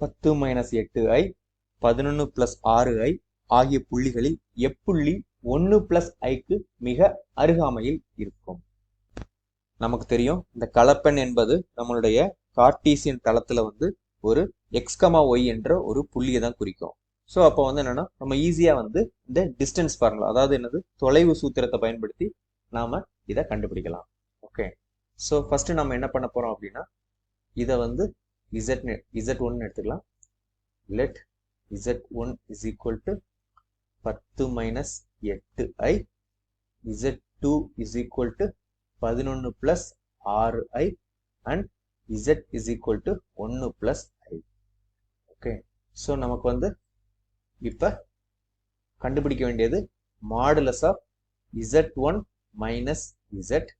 பத்து மைனஸ் எட்டு ஐ பதினொன்று பிளஸ் ஆறு ஐ ஆகிய புள்ளிகளில் எப்புள்ளி ஒன்று பிளஸ் ஐக்கு மிக அருகாமையில் இருக்கும். நமக்கு தெரியும் இந்த கலப்பெண் என்பது நம்மளுடைய கார்டீசியன் தளத்துல வந்து ஒரு எக்ஸ்கமா ஒய் என்ற ஒரு புள்ளியை தான் குறிக்கும். ஸோ அப்போ வந்து என்னன்னா நம்ம ஈஸியா வந்து இந்த டிஸ்டன்ஸ் ஃபார்முலா அதாவது என்னது? தொலைவு சூத்திரத்தை பயன்படுத்தி நாம இதை கண்டுபிடிக்கலாம். ஓகே ஸோ ஃபர்ஸ்ட் நம்ம என்ன பண்ண போறோம் அப்படின்னா இதை வந்து இசட் இசட் ஒன்னு எடுத்துக்கலாம். Let z one is equal to பத்து மைனஸ் எட்டு i z two is equal to பதினொன்று ப்ளஸ் ஆறு i and z is equal to ஒன்று ப்ளஸ் ஐ. ஓகே ஸோ நமக்கு வந்து இப்போ கண்டுபிடிக்க வேண்டியது modulus of z one minus z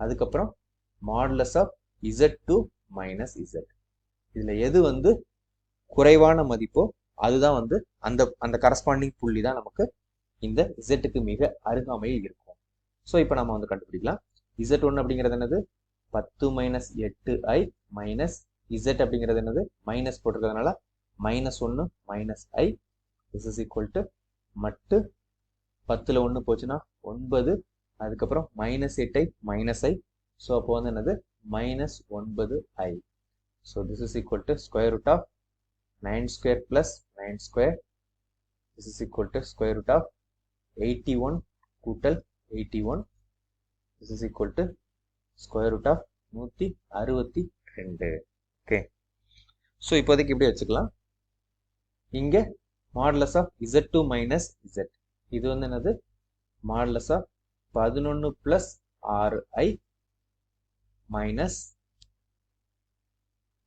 அதுக்கப்புறம் modulus of z two minus z இதில் எது வந்து குறைவான மதிப்போ அதுதான் வந்து அந்த அந்த கரஸ்பாண்டிங் புள்ளி தான் நமக்கு இந்த இசட்டுக்கு மிக அருகாமையில் இருக்கும். ஸோ இப்போ நம்ம வந்து கண்டுபிடிக்கலாம். இசட் ஒன் அப்படிங்கிறது என்னது? பத்து மைனஸ் எட்டு ஐ மைனஸ் இசட் அப்படிங்கிறது என்னது? மைனஸ் போட்டிருக்கிறதுனால மைனஸ் ஒன்று minus i is is equal to மட்டு பத்தில் ஒன்று போச்சுன்னா ஒன்பது அதுக்கப்புறம் மைனஸ் எட்டை ஐ மைனஸ் ஐ ஸோ அப்போ வந்து என்னது? மைனஸ் ஒன்பது i so this is equal to square root of nine square plus nine square This is equal to square root of eighty one கூட்டல் eighty one this is equal to square root of நூற்றி அறுபத்தி ரெண்டு. Okay so இப்போதைக்கு இப்படி வச்சுக்கலாம். இங்கே modulus of z two minus z இது வந்து என்னது? மாடலஸ் ஆஃப் பதினொன்று ப்ளஸ் ஆறு ஐ மைனஸ்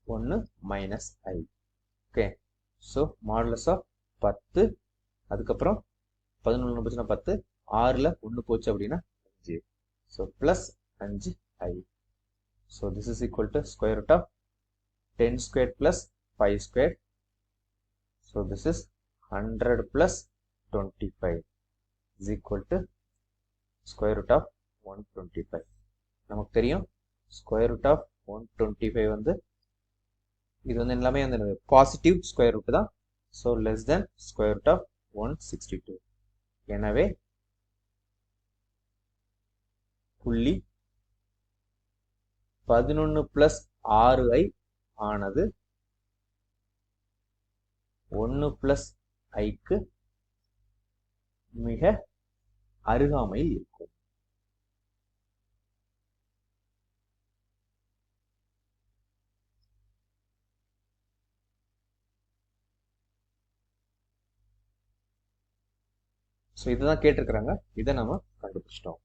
ஒன்று minus i okay so modulus of பத்து. அதுக்கப்புறம் பதினொன்று போச்சுன்னா பத்து. ஆறில் ஒன்று போச்சு அப்படின்னா அஞ்சு. ஸோ ப்ளஸ் அஞ்சு i so this is equal to square root of ten square plus five square so this is hundred plus twenty five is equal to square root of one twenty five நமக்கு தெரியும்? Square root of one twenty five வந்து இது வந்து எல்லாமே வந்து positive square root தான். So less than square root of one sixty two எனவே புள்ளி பதினொன்று பிளஸ் ஆறு ஐ ஆனது ஒன்று பிளஸ் ஐக்கு மிக அருகாமையில் இருக்கும். ஸோ இதுதான் கேட்டிருக்கிறாங்க. இதை நம்ம கண்டுபிடிச்சிட்டோம்.